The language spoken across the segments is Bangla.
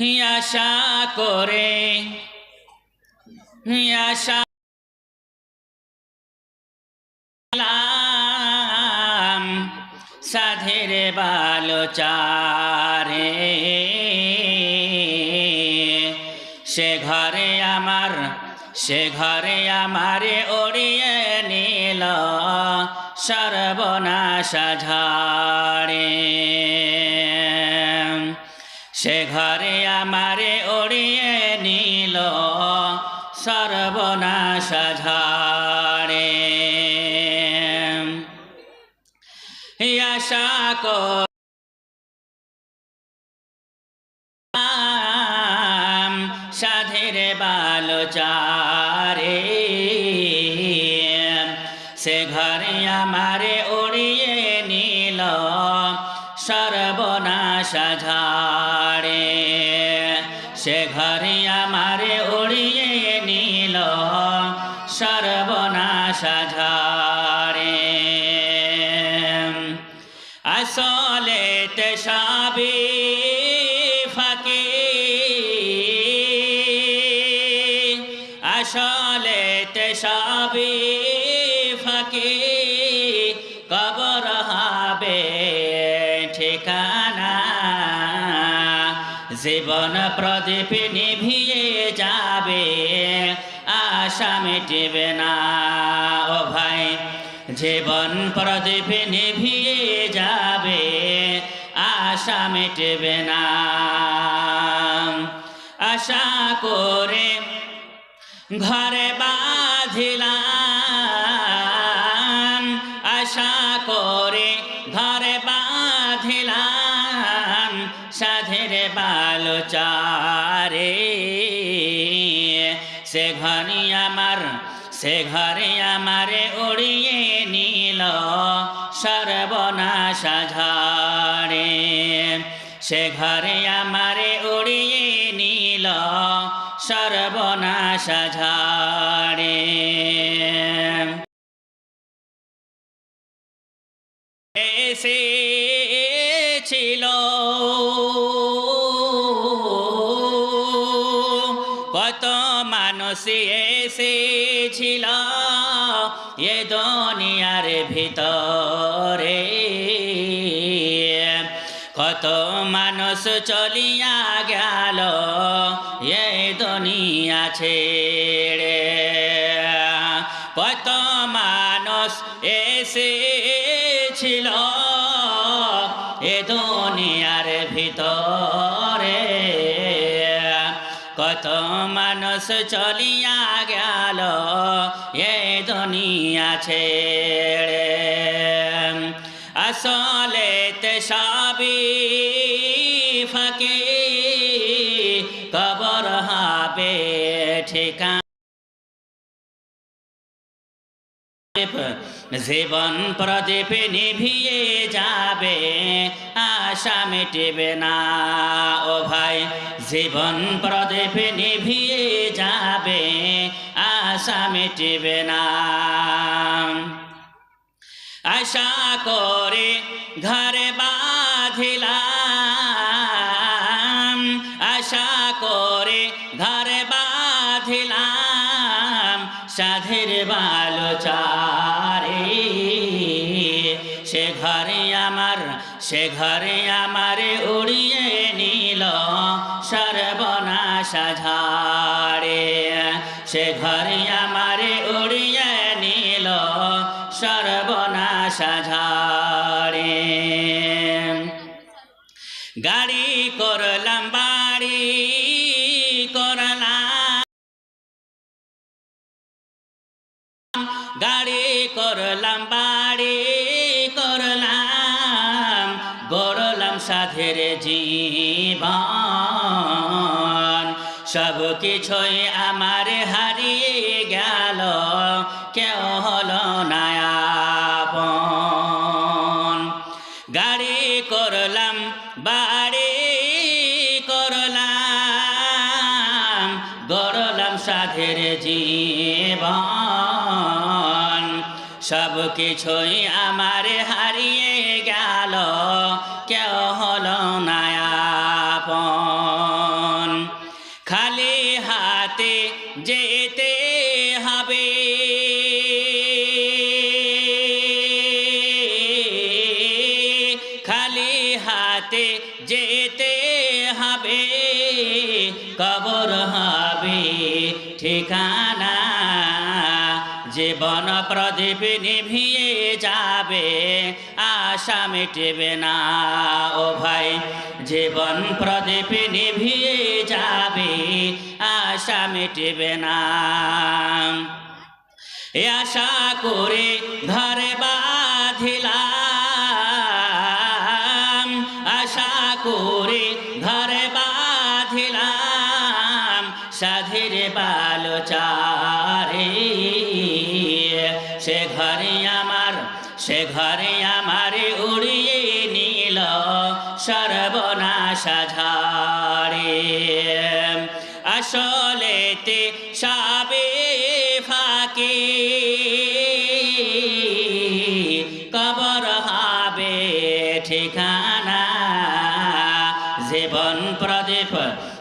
আশা করে। আশা সাধের বালোচারে। সে ঘরে আমার, সে ঘরে আমারে ওড়িয়ে নিল সর্বনাশা ঝাড়ে। আমারে ওড়িয়ে নিল সর্বনাশা ঝাড়ে। আশা কর সাধের বালোচারে ঝাড়ে আসলে তে সাবি ফাঁকি। আসলে তে সাবি ফাঁকি। কবর হবে ঠিকানা। জীবন প্রদীপ নিভিয়ে যাবে। আশা মিটিবে না। ও ভাই, জীবন প্রদীপ নিভিয়ে যাবে, আশা মিটবে না। আশা করে ঘরে বাঁধিলাম, আশা করে ঘরে বাঁধিলাম, সাধের বালোচারে সে ঘরে আমারে উড়িয়ে নিল সর্বনাশা ঝরে সে ঘরে আমারে উড়িয়ে নিল সর্বনাশা ঝাড়ে। কত মানুষ চলিয়া গেল, এ দুনিয়া ছেড়ে। কত মানুষ এসেছিল এ দুনিয়ার ভিতরে। কত মানুষ চলিয়া গেল, এ দুনিয়া ছেড়ে। আসলে ঠিকা জীবন প্রদীপ নিভিয়ে যাবে, আশা মিটবে না। ও ভাই, জীবন প্রদীপ নিভিয়ে যাবে, আশা মিটবে না। আশা করে ঘরে বাঁধিলাম, আশা করে ঘরে বাঁধিলাম বালো চারে। সে ঘরে আমার সে ঘরে আমারে উড়িয়ে নিল সর্বনাশা ঝাড়ে। গাড়ি করলাম বাড়ি করলাম গড়লাম সাধের জীবন। সব কিছুই আমার সব কিছুই আমার হারিয়ে গেল। কেউ হলো নায়াপন খালি হাতে যেতে হবে। খালি হাতে যেতে হবে। কবর হবে ঠিকানা জীবন প্রদীপ নিভিয়ে যাবে, আশা মিটবে না। ও ভাই জীবন প্রদীপ নিভিয়ে যাবে, আশা মিটবে না। আশা করে ঘরে বাঁধিলাম, আশা করে ঘরে বাঁধিলাম, সাধীর বালচারে ঘরে আমার সে ঘরে আমার উড়িয়ে নিল সর্বনাশা ঝাড়ে। আসলেতে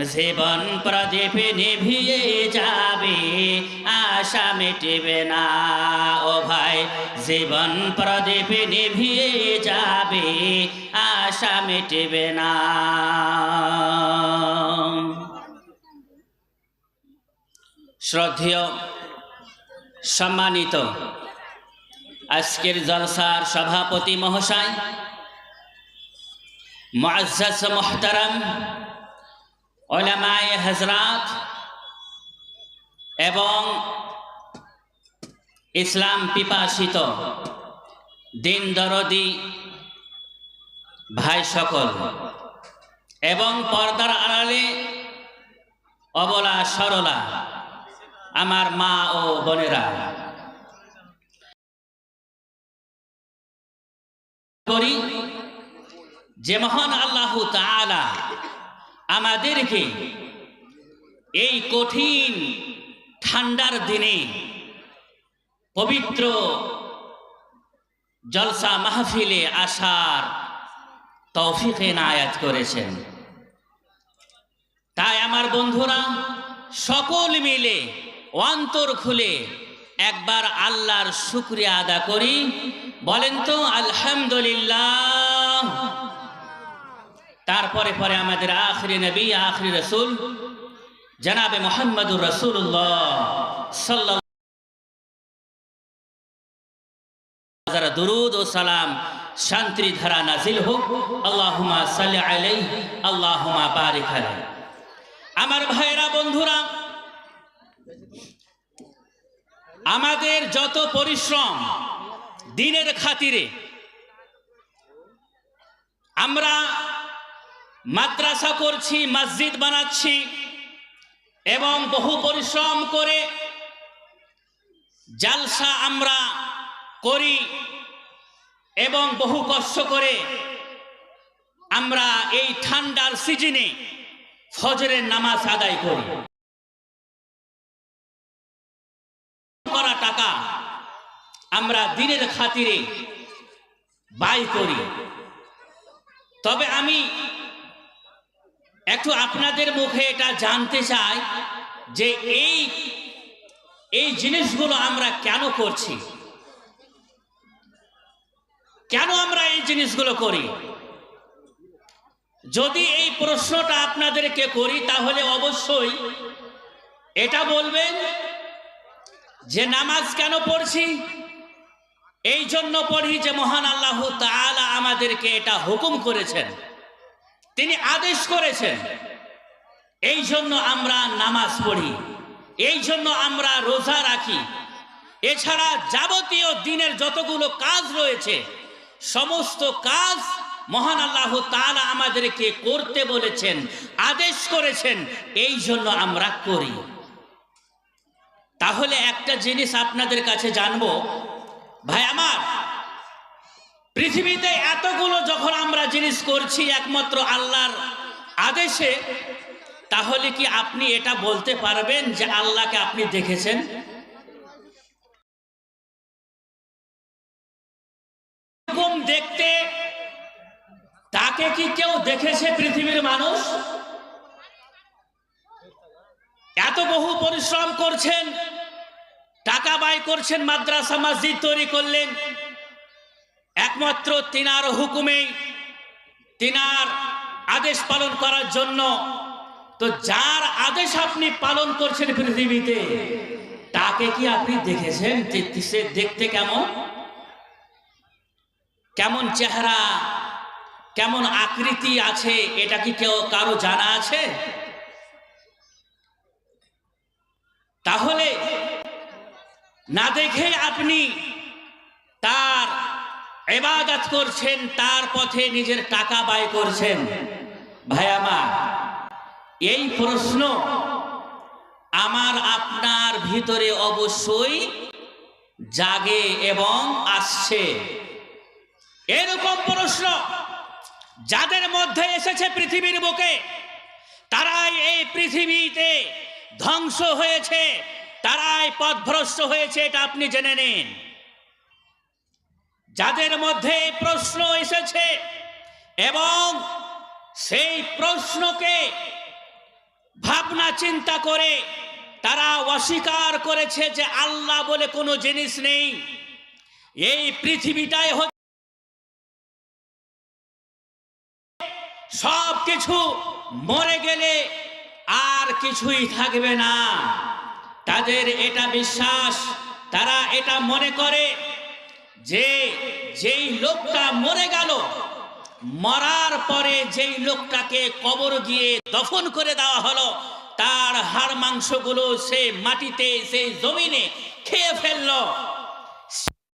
জীবন প্রদীপ নিভিয়ে যাবে, আশা মিটবে না। ও ভাই, জীবন প্রদীপ নিভিয়ে যাবে, আশা মিটবে না। শ্রদ্ধেয়, সম্মানিত আজকের জলসার সভাপতি মহাশয়, মুআজ্জাজ মোহতারাম ওলামায়ে হজরাত এবং ইসলাম পিপাসিত দিন দরদি ভাই সকল এবং পর্দার আড়ালে অবলা সরলা আমার মা ও বোনেরা। করি যে মহান আল্লাহ তাআলা আমাদেরকে এই কঠিন ঠান্ডার দিনে পবিত্র জলসা মাহফিলে আসার তৌফিকে নায়াত করেছেন। তাই আমার বন্ধুরা, সকল মিলে অন্তর খুলে একবার আল্লাহর শুক্রিয়া আদা করি। বলেন তো, আলহামদুলিল্লাহ। তারপরে পরে আমাদের আখরি নবী, আখরি রসুল, জনাবে মোহাম্মদুর রসুল্লাহ দুরুদ ও সালাম শান্তি ধারা নাজিল হোক আল্লাহুমা সাল্লি আলাইহি আল্লাহুমা বারিক আমার ভাইরা বন্ধুরা, আমাদের যত পরিশ্রম দিনের খাতিরে, আমরা মাদ্রাসা করছি, মসজিদ বানাচ্ছি এবং বহু পরিশ্রম করে জালসা আমরা করি এবং বহু কষ্ট করে আমরা এই ঠান্ডার সিজনে ফজরের নামাজ আদায় করি। করা টাকা আমরা দিনের খাতিরে ব্যয় করি। তবে আমি একটু আপনাদের মুখে এটা জানতে চাই যে এই এই জিনিসগুলো আমরা কেন করছি? কেন আমরা এই জিনিসগুলো করি? যদি এই প্রশ্নটা আপনাদেরকে করি, তাহলে অবশ্যই এটা বলবেন যে নামাজ কেন পড়ছি? এই জন্য পড়ি যে মহান আল্লাহ তাআলা আমাদেরকে এটা হুকুম করেছেন। তিনি আদেশ করেছেন, এই জন্য আমরা নামাজ পড়ি, এই জন্য আমরা রোজা রাখি। এছাড়া যাবতীয় দিনের যতগুলো কাজ রয়েছে, সমস্ত কাজ মহান আল্লাহ তাআলা আমাদেরকে করতে বলেছেন, আদেশ করেছেন, এই জন্য আমরা করি। তাহলে একটা জিনিস আপনাদের কাছে জানব, ভাই আমার পৃথিবীতে এতগুলো যখন আমরা জিনিস করছি একমাত্র আল্লাহর আদেশে, তাহলে কি আপনি এটা বলতে পারবেন যে আল্লাহকে আপনি দেখেছেন? দেখতে তাকে কি কেউ দেখেছে পৃথিবীর মানুষ? এত বহু পরিশ্রম করছেন, টাকা ব্যয় করছেন, মাদ্রাসা, মসজিদ তৈরি করলেন একমাত্র তিনার হুকুমেই তিনার আদেশ পালন করার জন্য। তো যার আদেশ আপনি পালন করছেন পৃথিবীতে, তাকে কি আপনি দেখেছেন? সে দেখতে কেমন? কেমন চেহারা? কেমন আকৃতি আছে? এটা কি কেউ কারও জানা আছে? তাহলে না দেখে আপনি তার এবাদত করছেন, তার পথে নিজের টাকা ব্যয় করছেন। ভাই আমার, এই প্রশ্ন আমার আপনার ভিতরে অবশ্যই জাগে এবং আসছে। এরকম প্রশ্ন যাদের মধ্যে এসেছে পৃথিবীর বুকে, তারাই এই পৃথিবীতে ধ্বংস হয়েছে, তারাই পথভ্রষ্ট হয়েছে, এটা আপনি জেনে নিন। যাদের মধ্যে প্রশ্ন এসেছে এবং সেই প্রশ্নকে ভাবনা চিন্তা করে তারা অস্বীকার করেছে যে আল্লাহ বলে কোনো জিনিস নেই। এই পৃথিবীটাই হচ্ছে সব কিছু মরে গেলে আর কিছুই থাকবে না। তাদের এটা বিশ্বাস, তারা এটা মনে করে যে, যেই লোকটা মরে গেল, মরার পরে যেই লোকটাকে কবর গিয়ে দফন করে দেওয়া হলো, তার হাড় মাংসগুলো সে মাটিতে, সেই জমিনে খেয়ে ফেলল।